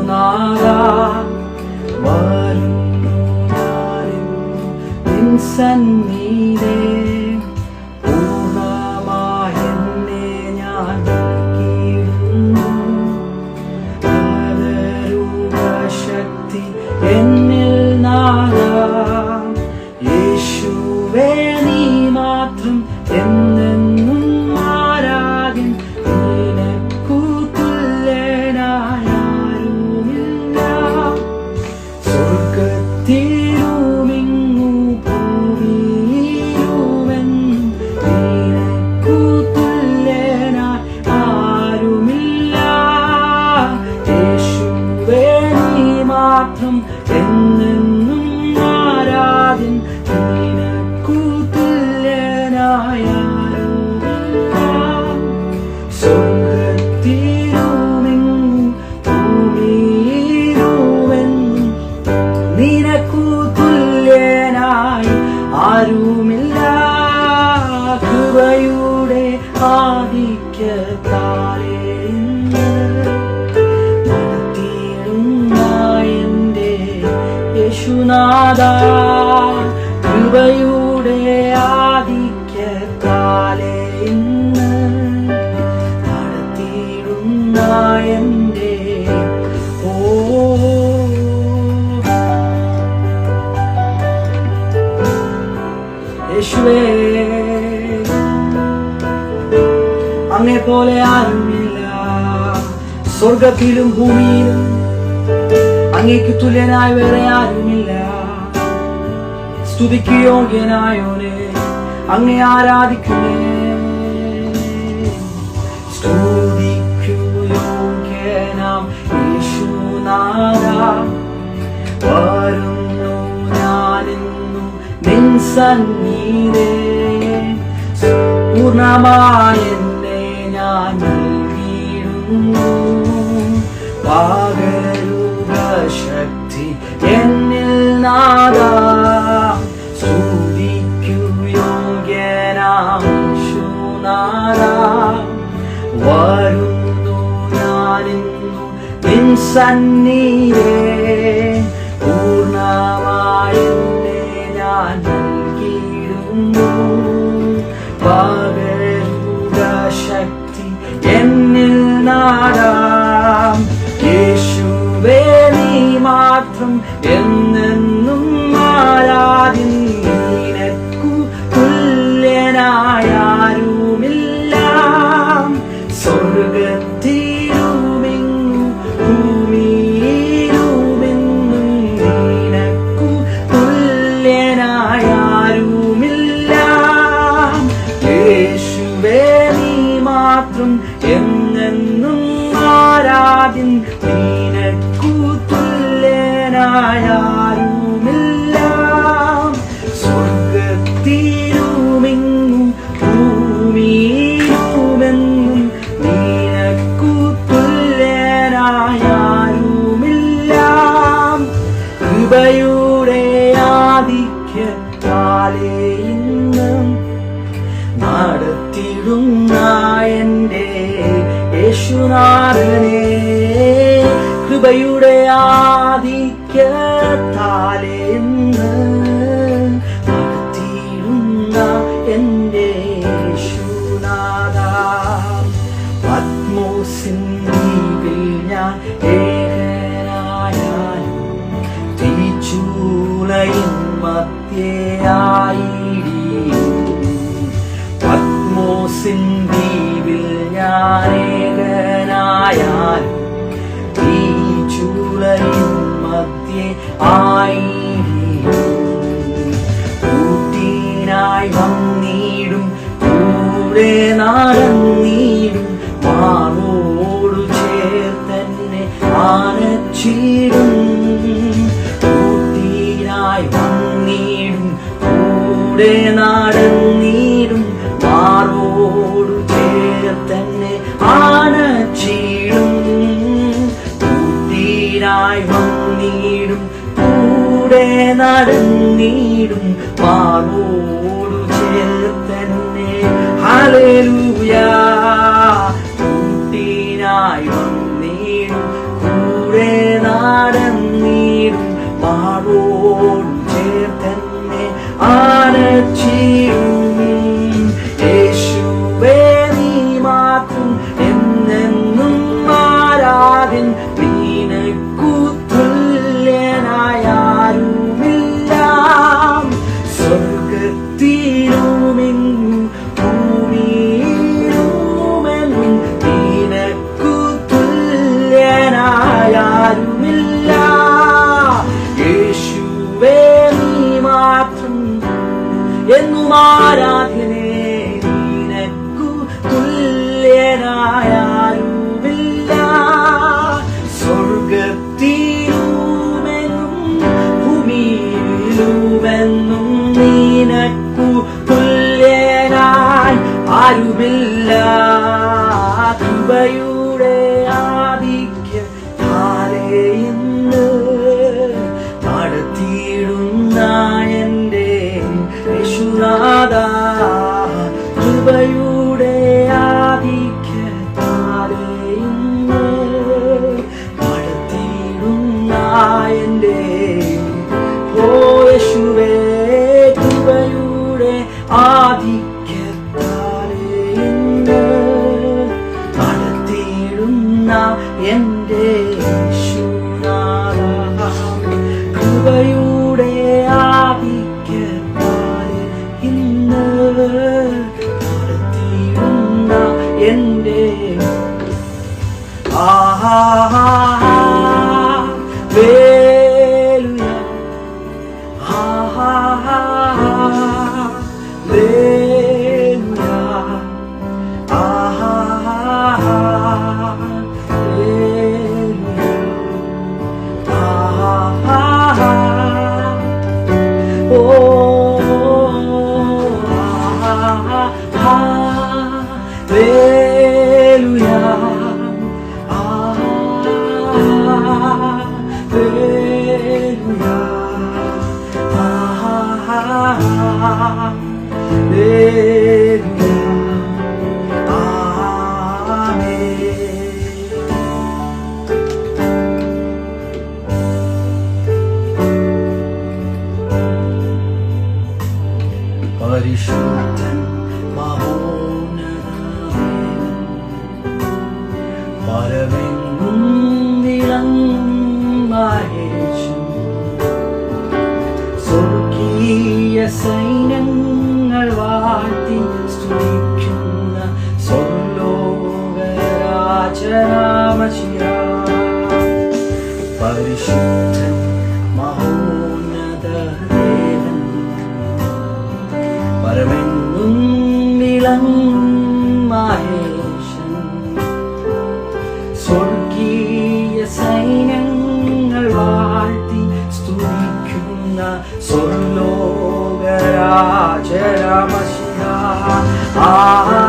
യേശുനാഥ വരുന്നു ഞാനെന്നും നിൻ സന്നിധേ എന്നെന്നും ആരാധ്യൻ നിനക്കു തുല്യനായ പോലെ ആരുമില്ല. സ്വർഗത്തിലും ഭൂമിയിലും അങ്ങേക്ക് തുല്യനായി വേറെ ആരുമില്ല. സ്തുതിക്ക് യോഗ്യനായോനെ അങ്ങെ ആരാധിക്കുന്നേ. സ്തുതിക്കു യോഗ്യനാം പകരുക ശക്തി എന്നിൽ നാദ. സ്തുതിക്കു യോഗ്യനാം യേശുനാഥ വരുന്നു ഞാനിന്നു നിൻ സന്നിധേ. ആരാധ്യൻ നിനക്കു തുല്യനായ ആരുമില്ല സ്വർഗത്തിലുമെങ്ങും ഭൂമിയിലുമെന്നും നിനക്കു തുല്യനായ ആരുമില്ല കൃപയുടെ ആധിക്യത്താലേ ഇന്നും നടത്തിടുന്ന എന്റെ യേശുനാഥനെ കൃപയുടെ ആധിക്യത്താലേ ആനച്ചിടും കൂട്ടിനായി വന്നിടും. കൂടെ നടന്നിടും മാറോടു ചേർത്തന്നെ ആനച്ചിടും. കൂട്ടിനായി വന്നിടും. കൂടെ നടന്നിടും മാറോടു ചേർത്തന്നെ. ഹല്ലേലൂയ. മാറോട് ചേർത്തന്നെ ആരക്ഷിയും യേശുവേ നീ മാത്രം എന്നെന്നും ആരാധൻ. നീനക്കു തുല്യനായാരുമില്ല സ്വർഗത്തിൽ തുല്യനായാരുമില്ല സ്വർഗത്തിലുമെന്നും ഭൂമിയിലുമെന്നും നിനക്കു തുല്യനായി ആരുമില്ല. കൃപയുടെ സൈന്യങ്ങൾ വാഴ്ത്തി സ്തുതിക്കുന്ന സ്വർലോകരാജരാമശിര. പരിശുദ്ധൻ മഹോന്നത ദേവൻ പരമെങ്ങും വിളങ്ങും 마시야 제라 마시야 아.